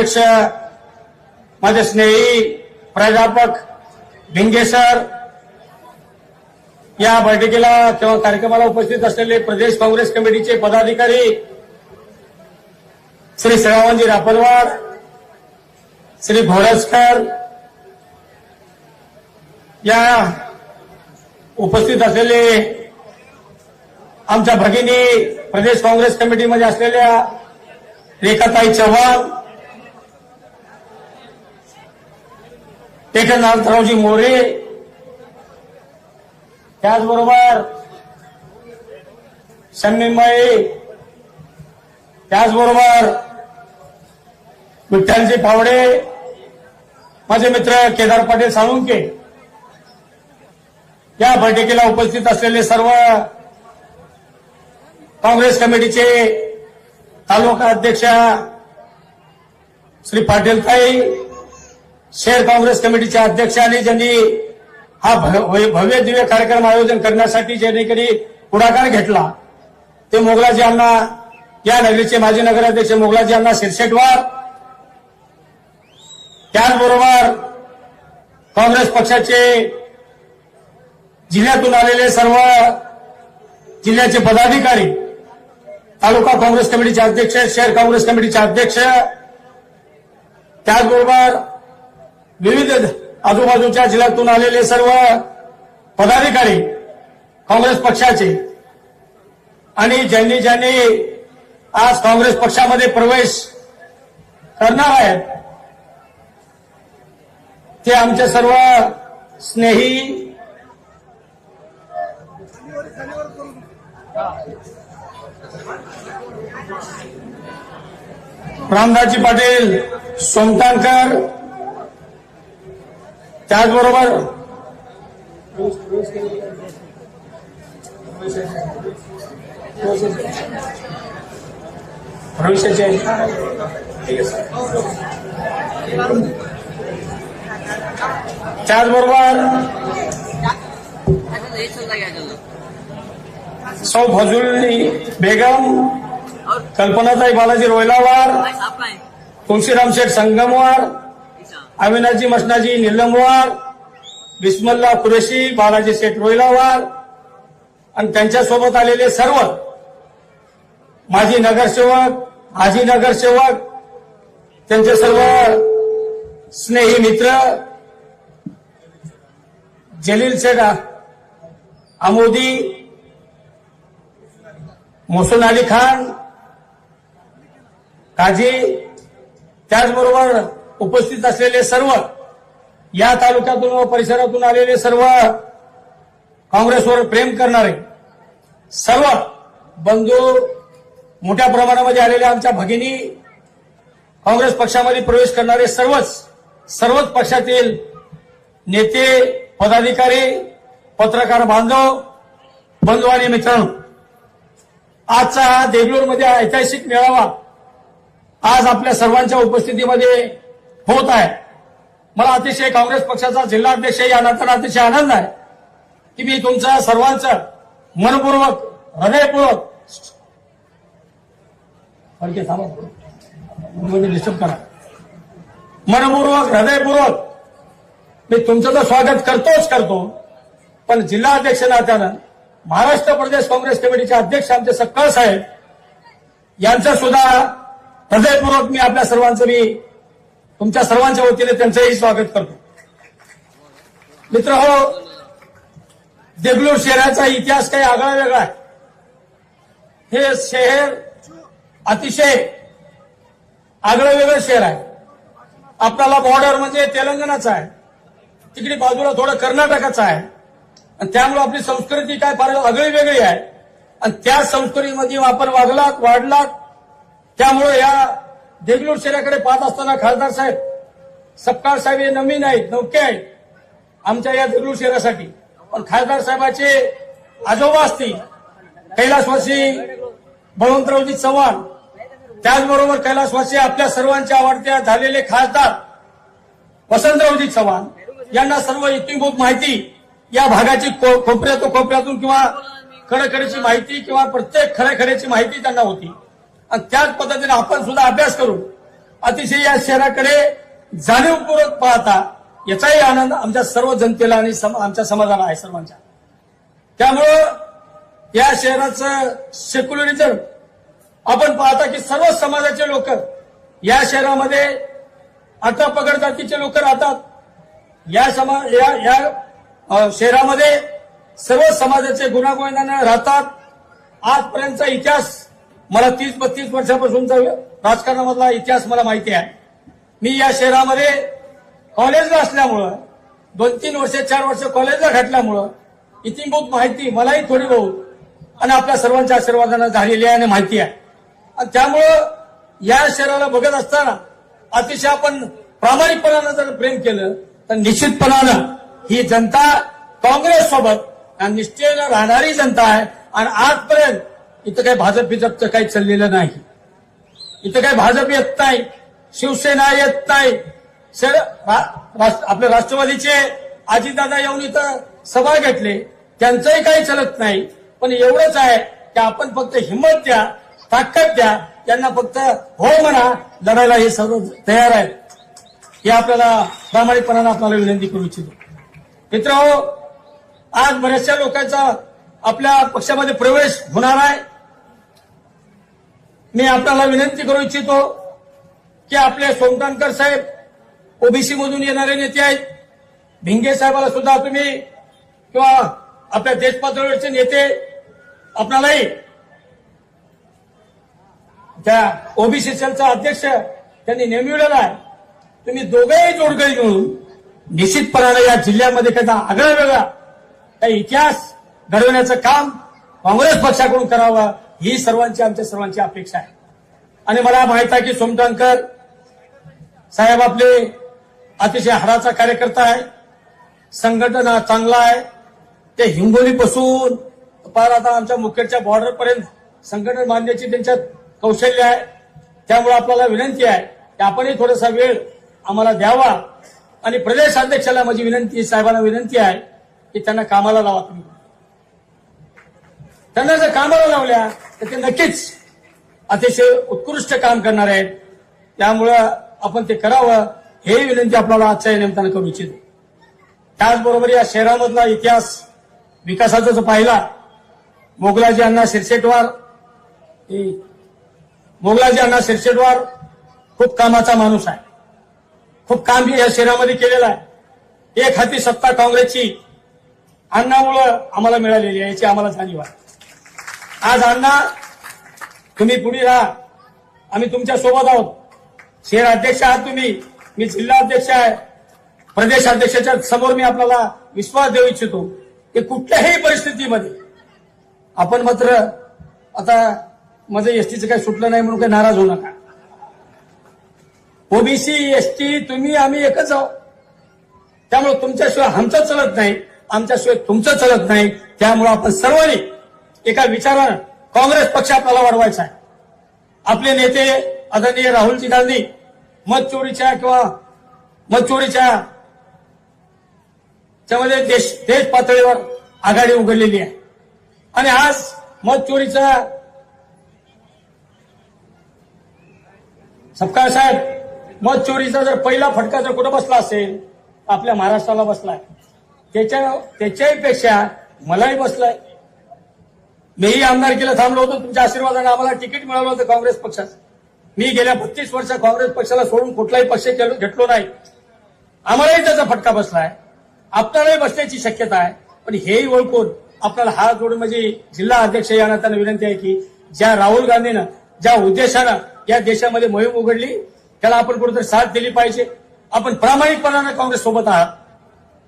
अध्यक्ष माझे स्नेही प्राध्यापक भिंगे सर या बैठकीला किंवा कार्यक्रमाला उपस्थित असलेले प्रदेश काँग्रेस कमिटीचे पदाधिकारी श्री श्रावणजी रापरवाड श्री भोरसकर या उपस्थित असलेले आमच्या भगिनी प्रदेश काँग्रेस कमिटीमध्ये असलेल्या रेखाताई चव्हाण एकनाथरावजी मोरे. त्याचबरोबर शम्मीमाई त्याचबरोबर विठ्ठलजी फावडे. माझे मित्र केदार पाटील साळुंके. या बैठकीला उपस्थित असलेले सर्व काँग्रेस कमिटीचे तालुका अध्यक्ष श्री पाटीलताई शहर काँग्रेस कमिटीचे अध्यक्ष आणि ज्यांनी हा भव्य भव्य दिव्य कार्यक्रम आयोजन करण्यासाठी ज्यांनी पुढाकार घेतला ते मोगलाजी यांना या नगरीचे माजी नगराध्यक्ष मोगलाजी यांना शिरशेटवार त्याचबरोबर काँग्रेस पक्षाचे जिल्ह्यातून आलेले सर्व जिल्ह्याचे पदाधिकारी तालुका काँग्रेस कमिटीचे अध्यक्ष शहर काँग्रेस कमिटीचे अध्यक्ष त्याचबरोबर विविध आजूबाजूच्या जिल्ह्यातून आलेले सर्व पदाधिकारी काँग्रेस पक्षाचे. आणि ज्यांनी ज्यांनी आज काँग्रेस पक्षामध्ये प्रवेश करणार आहेत ते आमचे सर्व स्नेही रामदासजी पाटील सोमतांकर त्याचबरोबर भविष्याचे त्याचबरोबर सौ फजुली बेगम कल्पनाताई बालाजी रोयलावार तुळशीराम शेठ संगमवार अविनाजी मसनाजी निलमवार बिस्मल्ला कुरेशी बालाजी शेठ रोहिलावार आणि त्यांच्यासोबत आलेले सर्व माजी नगरसेवक आजी नगरसेवक त्यांचे सर्व स्नेही मित्र जलील शेठ आमोदी मोहसन अली खान काजी त्याचबरोबर उपस्थित असलेले सर्व या तालुक्यातून व परिसरातून आलेले सर्व काँग्रेसवर प्रेम करणारे सर्व बंधू मोठ्या प्रमाणामध्ये आलेल्या आमच्या भगिनी काँग्रेस पक्षामध्ये प्रवेश करणारे सर्वच सर्वच पक्षातील नेते पदाधिकारी पत्रकार बांधव बंधू आणि मित्रांनो आजचा हा देगलूरमध्ये ऐतिहासिक मेळावा आज आपल्या सर्वांच्या उपस्थितीमध्ये होत आहे. मला अतिशय काँग्रेस पक्षाचा जिल्हाध्यक्ष या नात्याला अतिशय आनंद आहे की मी तुमचा सर्वांचं मनपूर्वक हृदयपूर्वक डिस्टर्ब म्हणजे करा. मनपूर्वक हृदयपूर्वक मी तुमचं तर स्वागत करतोच करतो पण जिल्हा अध्यक्ष नात्यानं महाराष्ट्र प्रदेश काँग्रेस कमिटीचे अध्यक्ष आमचे सक्कळ साहेब यांचं सुद्धा हृदयपूर्वक मी आपल्या सर्वांचं मी तुमच्या सर्वांच्या वतीने त्यांचंही स्वागत करतो. मित्र हो देगलूर शहराचा इतिहास काही आगळा वेगळा आहे. हे शहर अतिशय आगळं वेगळं शहर आहे. आपल्याला बॉर्डर म्हणजे तेलंगणाचं आहे. तिकडे बाजूला थोडं कर्नाटकाचं आहे. आणि त्यामुळे आपली संस्कृती काय फार आगळी वेगळी आहे. आणि त्या संस्कृतीमध्ये आपण वागलात वाढलात त्यामुळे या देगलूर शहराकडे पाहत असताना खासदार साहेब सपकाळ साहेब हे नवीन आहेत नौके आहेत आमच्या या देगलूर शहरासाठी. पण खासदार साहेबाचे आजोबा असतील कैलासवासी बळवंतरावजी चव्हाण त्याचबरोबर कैलासवासी आपल्या सर्वांच्या आवडत्या झालेले खासदार वसंतरावजी चव्हाण यांना सर्व इतिभूत माहिती या भागाची को- तो कोपऱ्यातून किंवा खडखडीची माहिती किंवा प्रत्येक खऱ्याखऱ्याची माहिती त्यांना होती. आणि त्याच पद्धतीने आपण सुद्धा अभ्यास करून अतिशय या शहराकडे जाणीवपूर्वक पाहता याचाही आनंद आमच्या सर्व जनतेला आणि आमच्या समाजाला आहे सर्वांच्या. त्यामुळं या शहराचं सेक्युलरिझम आपण पाहता की सर्व समाजाचे लोक या शहरामध्ये आता पगड जातीचे लोक राहतात. या समा या या शहरामध्ये सर्व समाजाचे गुणागोविंदाने राहतात. आजपर्यंतचा इतिहास मला तीस बत्तीस वर्षापासूनचा राजकारणामधला इतिहास मला माहिती आहे. मी या शहरामध्ये कॉलेजला असल्यामुळं दोन तीन वर्ष चार वर्ष कॉलेजला घातल्यामुळं इतिंभूत माहिती मलाही थोडी बहुत आणि आपल्या सर्वांच्या आशीर्वादानं झालेली आहे आणि माहिती आहे. आणि त्यामुळं या शहराला बघत असताना अतिशय आपण प्रामाणिकपणानं जर प्रेम केलं तर निश्चितपणानं ही जनता काँग्रेस सोबत आणि निष्ठेनं राहणारी जनता आहे. आणि आजपर्यंत इथं काही भाजप बिजपचं काही चाललेलं नाही. इथं काही भाजप येत नाही शिवसेना येत नाही. सर राष्ट्र- आपले राष्ट्रवादीचे अजितदादा येऊन इथं सभा घेतले. त्यांचंही काही चालत नाही. पण एवढंच आहे की आपण फक्त हिंमत द्या ताकद द्या त्यांना फक्त हो म्हणा लढायला हे सर्व तयार आहेत. हे आपल्याला प्रामाणिकपणानं आपल्याला विनंती करू इच्छितो. मित्र आज बऱ्याचशा लोकांचा आपल्या पक्षामध्ये प्रवेश होणार आहे. मी आपल्याला विनंती करू इच्छितो की आपले सोमटाणकर साहेब ओबीसी मधून येणारे नेते आहेत. भिंगे साहेबाला सुद्धा तुम्ही किंवा आपल्या देशपातळीवरचे नेते आपणालाही त्या ओबीसी सेलचा अध्यक्ष त्यांनी नेमविलेला आहे. तुम्ही दोघेही जोडगळी घेऊन निश्चितपणाने या जिल्ह्यामध्ये काही आगळा वेगळा काही इतिहास घडवण्याचं काम काँग्रेस पक्षाकडून करावं ही सर्वांची आमच्या सर्वांची अपेक्षा आहे. आणि मला माहीत आहे की सोमटांकर साहेब आपले अतिशय हाडाचा कार्यकर्ता आहे. संघटना चांगला आहे. ते हिंगोलीपासून पार आता आमच्या मुखेडच्या बॉर्डरपर्यंत संघटन बांधण्याची त्यांच्यात कौशल्य आहे. त्यामुळे आपल्याला विनंती आहे की आपणही थोडासा वेळ आम्हाला द्यावा. आणि प्रदेश अध्यक्षाला माझी विनंती साहेबांना विनंती आहे की त्यांना कामाला लावा तुम्ही. त्यांना जर कामाला लावल्या तर ते नक्कीच अतिशय उत्कृष्ट काम करणार आहेत. त्यामुळं आपण ते करावं हे विनंती आपल्याला आजच्या निमित्तानं करू इच्छितो. त्याचबरोबर या शहरामधला इतिहास विकासाचा जो पाहिला मोगलाजी अण्णा शिरसेटवार मोगलाजी अण्णा शिरसेटवार खूप कामाचा माणूस आहे. खूप काम या शहरामध्ये केलेलं आहे. एक हाती सत्ता काँग्रेसची अण्णामुळं आम्हाला मिळालेली आहे याची आम्हाला जाणीव आहे. आज अण्णा तुम्ही पुढे राहा. आम्ही तुमच्यासोबत आहोत. शहर अध्यक्ष आहात तुम्ही. मी जिल्हा अध्यक्ष आहे. प्रदेश अध्यक्षाच्या समोर मी आपल्याला विश्वास देऊ इच्छितो की कुठल्याही परिस्थितीमध्ये आपण मात्र आता माझं एसटीचं काही सुटलं नाही म्हणून काही नाराज होऊ नका. ओबीसी एसटी तुम्ही आम्ही एकच आहोत. त्यामुळे तुमच्याशिवाय आमचं चलत नाही. आमच्याशिवाय तुमचं चलत नाही. त्यामुळे आपण सर्वांनी एका विचारानं काँग्रेस पक्ष आपल्याला वाढवायचा आहे. आपले नेते आदरणीय राहुलजी गांधी मतचोरीच्या किंवा मतचोरीच्या त्यामध्ये देश देश पातळीवर आघाडी उघडलेली आहे. आणि आज मत चोरीचा सपकाळ साहेब मत चोरीचा जर पहिला फटका जर कुठं बसला असेल तर आपल्या महाराष्ट्राला बसलाय त्याच्या त्याच्याही पेक्षा मलाही बसलाय. मीही आमदारकीला थांबलो होतो तुमच्या आशीर्वादाने आम्हाला तिकीट मिळालं होतं काँग्रेस पक्षाचं. मी गेल्या बत्तीस वर्ष काँग्रेस पक्षाला सोडून कुठलाही पक्ष घेतलो नाही. आम्हालाही त्याचा फटका बसलाय आपल्यालाही बसण्याची शक्यता आहे. पण हेही ओळखून आपल्याला हात जोडून म्हणजे जिल्हा अध्यक्ष या त्यांना विनंती आहे की ज्या राहुल गांधीनं ज्या उद्देशानं या देशामध्ये मोहीम उघडली त्याला आपण कुठेतरी साथ दिली पाहिजे. आपण प्रामाणिकपणानं काँग्रेस सोबत आहात.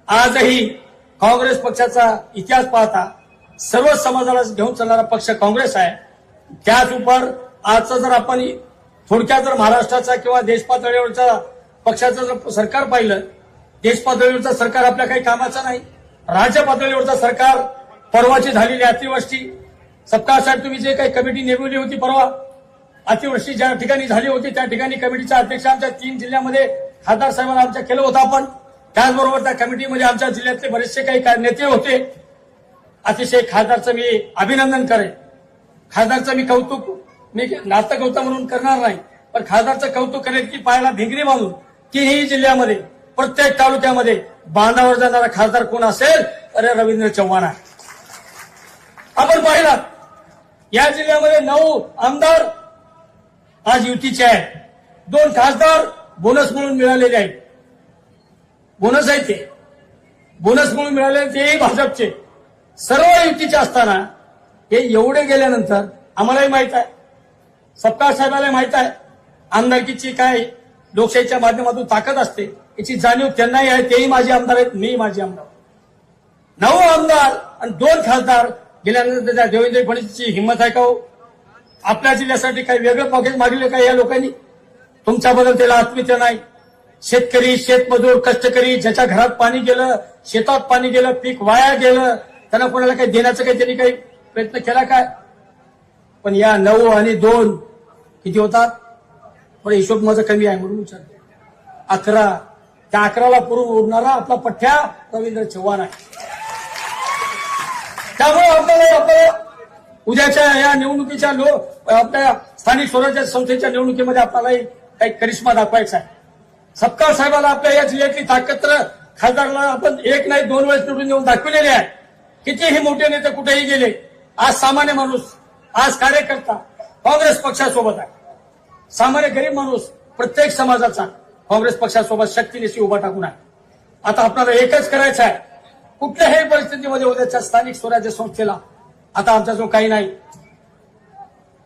आजही काँग्रेस पक्षाचा इतिहास पाहता सर्व समाजाला घेऊन चालणारा पक्ष काँग्रेस आहे. त्याच उपर आजचं जर आपण थोडक्यात जर महाराष्ट्राचा किंवा देशपातळीवरच्या पक्षाचं जर सरकार पाहिलं देशपातळीवरचं सरकार आपल्या काही कामाचं नाही. राज्य पातळीवरचं सरकार परवाची झालेली अतिवृष्टी. सत्ता तुम्ही जे काही कमिटी नेमवली होती परवा अतिवृष्टी ज्या ठिकाणी झाली होती त्या ठिकाणी कमिटीचा अध्यक्ष आमच्या तीन जिल्ह्यामध्ये खासदार साहेबांना आमच्या केलं होतं आपण. त्याचबरोबर त्या कमिटीमध्ये आमच्या जिल्ह्यातले बरेचसे काही नेते होते. अतिशय खासदारचं मी अभिनंदन करेन. खासदारचं मी कौतुक मी नातं गौतम म्हणून करणार नाही पण खासदारचं कौतुक करेल की पायाला भिंगरी बांधून तिन्ही जिल्ह्यामध्ये प्रत्येक तालुक्यामध्ये बांधावर जाणारा खासदार कोण असेल अरे रवींद्र चव्हाण आहे. आपण पाहिला या जिल्ह्यामध्ये नऊ आमदार आज युतीचे आहेत. दोन खासदार बोनस म्हणून मिळालेले आहेत. बोनस आहे ते. बोनस म्हणून मिळाले तेही भाजपचे. सर्व युतीचे असताना हे एवढे गेल्यानंतर आम्हालाही माहीत आहे. सपकाळ साहेबाला माहीत आहे. आमदारकीची काय लोकशाहीच्या माध्यमातून ताकद असते याची जाणीव त्यांनाही आहे. तेही माझे आमदार आहेत मी माझे आमदार. नऊ आमदार आणि दोन खासदार गेल्यानंतर त्या देवेंद्र फडणवीसची हिंमत आहे का हो? आपल्या जिल्ह्यासाठी काही वेगळं पॉकेट मागले का या लोकांनी? तुमच्याबद्दल त्याला आत्मीयता नाही. शेतकरी शेतमजूर कष्टकरी ज्याच्या घरात पाणी गेलं शेतात पाणी गेलं पीक वाया गेलं त्यांना कोणाला काही देण्याचा काही त्यांनी काही प्रयत्न केला काय? पण या नऊ आणि दोन किती होतात? पण हिशोब माझा कमी आहे म्हणून विचार अकरा. त्या अकराला पुरून उडणारा आपला पठ्ठ्या रवींद्र चव्हाण आहे. त्यामुळे आपल्याला आपल्याला उद्याच्या या निवडणुकीच्या लो आपल्या स्थानिक स्वराज्य संस्थेच्या निवडणुकीमध्ये आपल्याला काही करिश्मा दाखवायचा आहे. सपकाळ साहेबाला आपल्या या जिल्ह्यातली ताकद खासदारला आपण एक नाही दोन वेळेस निवडून येऊन दाखविलेले आहे. कितीही मोठे नेते कुठेही गेले आज सामान्य माणूस आज कार्यकर्ता काँग्रेस पक्षासोबत आहे. सामान्य गरीब माणूस प्रत्येक समाजाचा काँग्रेस पक्षासोबत शक्तीनिशी उभा टाकून आहे. आता आपल्याला एकच करायचं आहे. कुठल्याही परिस्थितीमध्ये उद्याच्या स्थानिक स्वराज्य संस्थेला आता आमच्याजवळ काही नाही.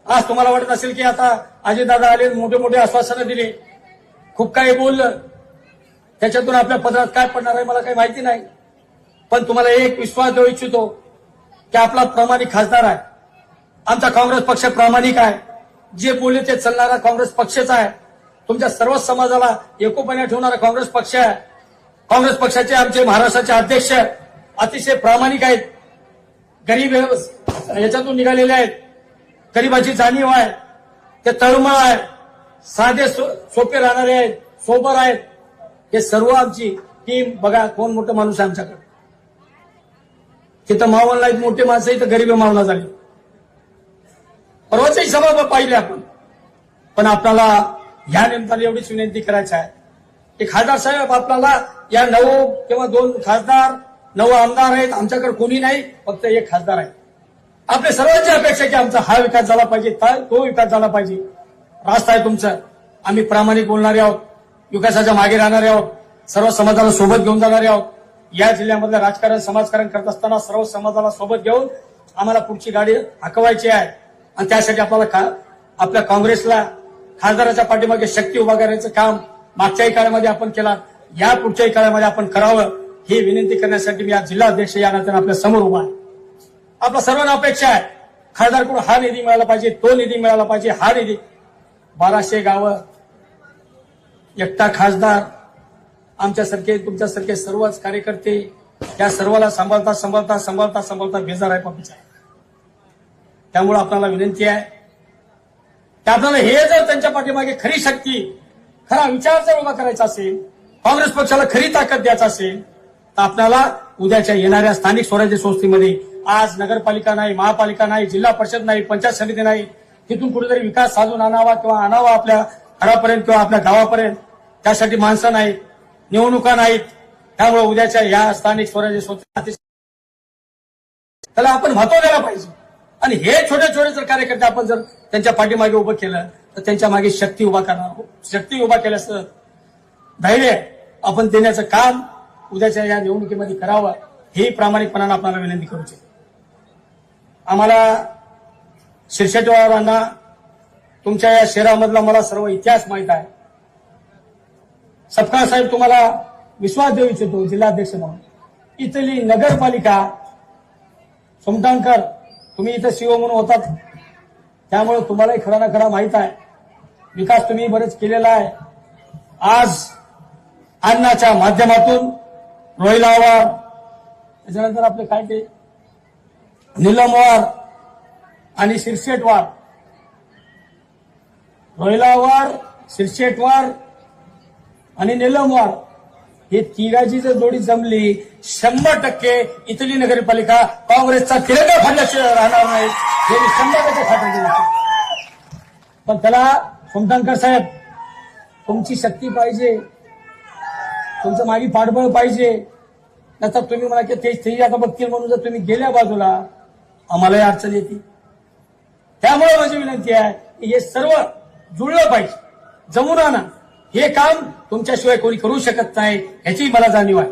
आज तुम्हाला वाटत असेल की आता अजितदादा आले मोठे मोठे आश्वासनं दिले. खूप काही बोललं. त्याच्यातून आपल्या पदरात काय पडणार आहे मला काही माहिती नाही. पण तुम्हाला एक विश्वास देऊ इच्छितो की आपला प्रामाणिक खासदार आहे. आमचा काँग्रेस पक्ष प्रामाणिक आहे. जे बोलले ते चालणारा काँग्रेस पक्षच आहे. तुमच्या सर्व समाजाला एकोपणे ठेवणारा काँग्रेस पक्ष आहे. काँग्रेस पक्षाचे आमचे महाराष्ट्राचे अध्यक्ष अतिशय प्रामाणिक आहेत. गरीब याच्यातून निघालेले आहेत. गरीबाची जाणीव आहे. ते तळमळ आहे. साधे सो- सोपे राहणारे आहेत. सोबर आहेत. हे सर्व आमची टीम बघा कोण मोठं माणूस आहे आमच्याकडे. तिथं मावळला एक मोठे माणसं इथं गरीब मावला झाले. परवाच्याही सभा पाहिले आपण. पण आपल्याला ह्या निमित्ताने एवढीच विनंती करायची आहे. की खासदार साहेब आपल्याला या नऊ किंवा दोन खासदार नऊ आमदार आहेत आमच्याकडे कोणी नाही फक्त एक खासदार आहे. आपल्या सर्वांची अपेक्षा की आमचा हा विकास झाला पाहिजे तो विकास झाला पाहिजे. रास्ता आहे तुमचं. आम्ही प्रामाणिक बोलणारे आहोत विकासाच्या मागे राहणारे आहोत सर्व समाजाला सोबत घेऊन जाणारे आहोत. या जिल्ह्यामधलं राजकारण समाजकारण करत असताना सर्व समाजाला सोबत घेऊन आम्हाला पुढची गाडी हकवायची आहे. आणि त्यासाठी आपल्याला आपल्या काँग्रेसला खासदाराच्या पाठीमागे शक्ती उभा करण्याचं काम मागच्याही काळामध्ये आपण केला. या पुढच्याही काळामध्ये आपण करावं ही विनंती करण्यासाठी मी आज जिल्हाध्यक्ष या नात्याने आपल्यासमोर उभा आहे. आपल्या सर्वांना अपेक्षा आहे. खासदारकडून हा निधी मिळाला पाहिजे तो निधी मिळाला पाहिजे हा निधी. बाराशे गावं एकटा खासदार आमच्यासारखे तुमच्यासारखे सर्वच कार्यकर्ते या सर्वाला सांभाळता सांभाळता सांभाळता सांभाळता बेजार आहे पक्षाचा त्यामुळे आपल्याला विनंती आहे. की आपल्याला हे जर त्यांच्या पाठीमागे खरी शक्ती खरा विचार जर उभा करायचा असेल काँग्रेस पक्षाला खरी ताकद द्यायचा असेल तर आपल्याला उद्याच्या येणाऱ्या स्थानिक स्वराज्य संस्थेमध्ये आज नगरपालिका नाही महापालिका नाही जिल्हा परिषद नाही पंचायत समिती नाही तिथून कुठेतरी विकास साधून आणावा किंवा आणावा आपल्या घरापर्यंत किंवा आपल्या गावापर्यंत. त्यासाठी माणसं नाहीत. निवडणुका नाहीत. त्यामुळे उद्याच्या या स्थानिक स्वराज्य संस्था त्याला आपण महत्त्व द्यायला पाहिजे. आणि हे छोटे छोटे जर कार्यकर्ते आपण जर त्यांच्या पाठीमागे उभं केलं तर त्यांच्या मागे शक्ती उभा करणार शक्ती उभा केल्यास धैर्य आपण देण्याचं काम उद्याच्या या निवडणुकीमध्ये करावं ही प्रामाणिकपणानं आपल्याला विनंती करू आम्हाला शिरशेटवारांना तुमच्या या शहरामधला मला सर्व इतिहास माहीत आहे. सपकाळ साहेब तुम्हाला विश्वास देऊ इच्छितो जिल्हाध्यक्ष म्हणून. इथली नगरपालिका सोमटांकर तुम्ही इथं सीओ म्हणून होतात. त्यामुळे तुम्हालाही खरा ना खरा माहीत आहे. विकास तुम्ही बरेच केलेला आहे. आज अन्नाच्या माध्यमातून रोहिलावार त्याच्यानंतर आपले काय ते निलमवार आणि शिरशेटवार रोहिलावार शिरशेटवार आणि निलमवार हे तिघाची जर जोडी जमली शंभर टक्के इथली नगरपालिका काँग्रेसचा तिरंगा फाडल्याशिवाय राहणार नाही. हे मी शंभर टक्के खात्री पण त्याला सोमटांकर साहेब तुमची शक्ती पाहिजे. तुमचं मागे पाठबळ पाहिजे. नंतर तुम्ही म्हणा की ते तेही आता बघतील म्हणून जर तुम्ही गेल्या बाजूला आम्हालाही अडचण येते. त्यामुळे माझी विनंती आहे की हे सर्व जुळलं पाहिजे. जमून आणा. हे काम तुमच्याशिवाय कोणी करू शकत नाही ह्याची मला जाणीव आहे.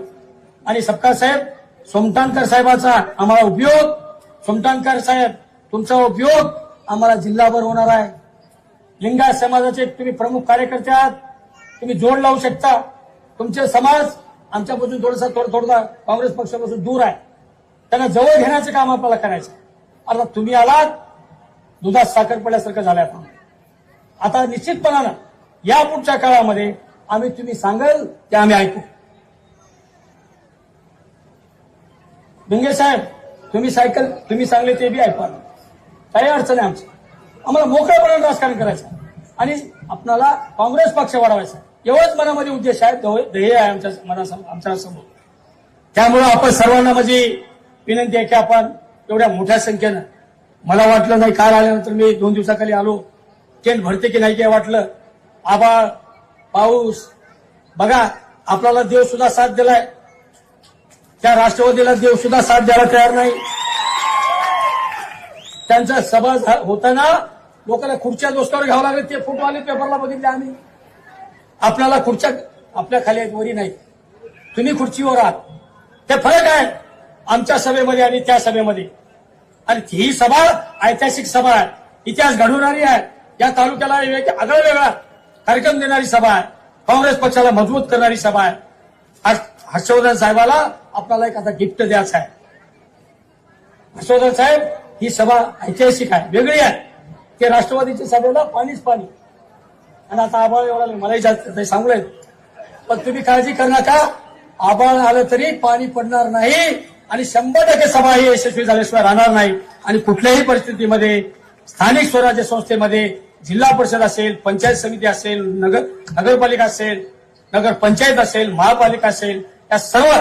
आणि सपकाळ साहेब सोमटाणकर साहेबाचा आम्हाला उपयोग सोमटाणकर साहेब तुमचा उपयोग आम्हाला जिल्हाभर होणार आहे. लिंगा समाजाचे तुम्ही प्रमुख कार्यकर्ते आहात तुम्ही जोड लावू शकता. तुमचे समाज आमच्यापासून थोडासा थोडा थोडा काँग्रेस पक्षापासून दूर आहे. त्यांना जवळ घेण्याचं काम आपल्याला करायचं आहे. आता तुम्ही आलात दुधात साखर पडल्यासारखं झालं आता निश्चितपणानं या पुढच्या काळामध्ये आम्ही तुम्ही सांगाल ते आम्ही ऐकू. भिंगे साहेब तुम्ही सायकल तुम्ही सांगले ते बी ऐकवा काही अडचण आहे आमची. आम्हाला मोकळेपणाने राजकारण करायचं आणि आपणाला काँग्रेस पक्ष वाढवायचा एवढंच मनामध्ये उद्देश आहे ध्येय आहे आमच्या मनासमोर आमच्यासमोर. त्यामुळं आपण सर्वांना माझी विनंती आहे की आपण एवढ्या मोठ्या संख्येनं मला वाटलं नाही काल आल्यानंतर मी दोन दिवसाखाली आलो. टेंट भरते की नाही काय वाटलं. आबाळ पाऊस. बघा आपल्याला देव सुद्धा साथ दिलाय. त्या राष्ट्रवादीला देव सुद्धा साथ द्यायला तयार नाही. त्यांचा सभा होताना लोकांना खुर्च्या दोस्तावर घ्यावं लागले. ते फोटो आले पेपरला बघितले आम्ही. आपल्याला खुर्च्या आपल्या खाली आहेत वरी नाही तुम्ही खुर्चीवर आहात. ते फरक आहे आमच्या सभेमध्ये आणि त्या सभेमध्ये. आणि ही सभा ऐतिहासिक सभा आहे. इतिहास घडवणारी आहे. या तालुक्याला आगळा वेगळा कार्यक्रम देणारी सभा आहे. काँग्रेस पक्षाला मजबूत करणारी सभा आहे. हर्ष- हर्षवर्धन साहेबाला आपल्याला एक आता गिफ्ट द्यायचं आहे. हर्षवर्धन साहेब ही सभा ऐतिहासिक आहे वेगळी आहे. ते राष्ट्रवादीच्या सभेला पाणीच पाणी. आणि आता आबाळ एवढा मलाही जास्त काही पण तुम्ही काळजी कर नका. आबाळ आलं तरी पाणी पडणार नाही. आणि शंभर टक्के सभा ही यशस्वी झाल्याशिवाय राहणार नाही. आणि कुठल्याही परिस्थितीमध्ये स्थानिक स्वराज्य संस्थेमध्ये जिल्हा परिषद असेल पंचायत समिती असेल नगर नगरपालिका असेल नगर पंचायत असेल महापालिका असेल या सर्व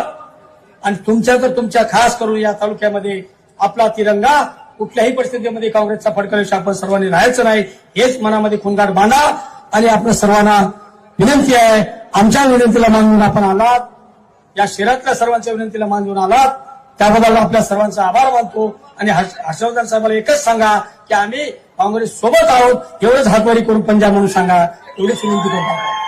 आणि तुमच्या तर तुमच्या खास करून या तालुक्यामध्ये आपला तिरंगा कुठल्याही परिस्थितीमध्ये काँग्रेसचा फडकल्याशिवाय आपण सर्वांनी राहायचं नाही हेच मनामध्ये खुणगाट बांधा आणि आपल्या सर्वांना विनंती आहे आमच्या विनंतीला मान देऊन आपण आलात या शहरातल्या सर्वांच्या विनंतीला मान देऊन आलात त्याबद्दल आपल्या सर्वांचा आभार मानतो आणि हर्षवर्धन साहेबांना एकच सांगा की आम्ही काँग्रेस सोबत आहोत एवढंच हातवारी करून पंजाब म्हणून सांगा एवढीच विनंती करतो.